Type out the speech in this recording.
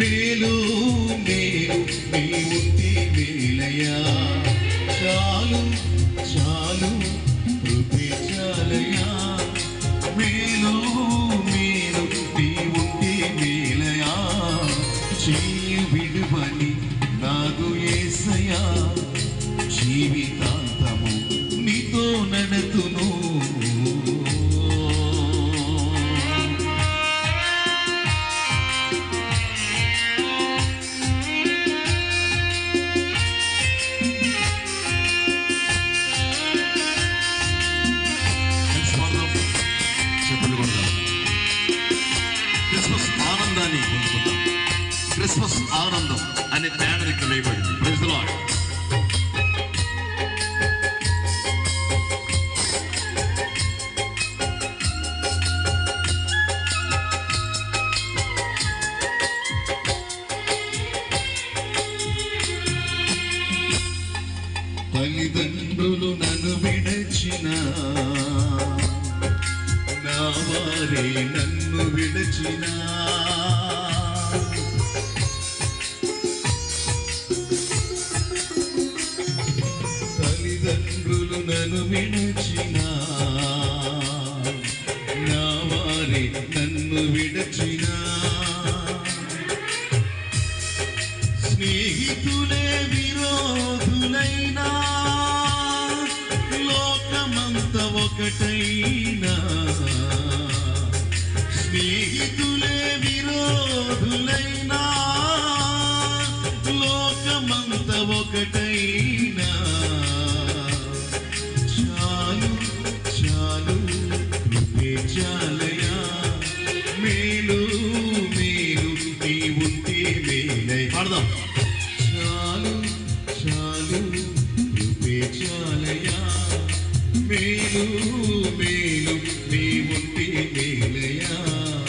మేలు మేలు మీ ఉంటే మేలయ్యా చాలు చాలు కృపే చాలయ్యా. మేలు మేలు మీ ఉంటే మేలయా చెయ్యి విడువని నాకు ఏసయా జీవితా క్రిస్మస్ ఆనందం అనే బ్యానర్ ఇక్కడ వేయబడింది. ప్రజలో తల్లిదండ్రులు నన్ను విడచిన నా వారే నన్ను విడచినా. నన్ను విడచిన నా వారి నన్ను విడచిన. స్నేహితులే విరోధులైనా లోకమంత ఒకటైనా. స్నేహితులే విరోధులైనా లోకమంత ఒకటైనా. కృపే మేలు మేలు నీ ఉంటే మేలై. పాడదాం. చాలు చాలు కృపే మేలు మేలు నీ ఉంటే మేలయ్యా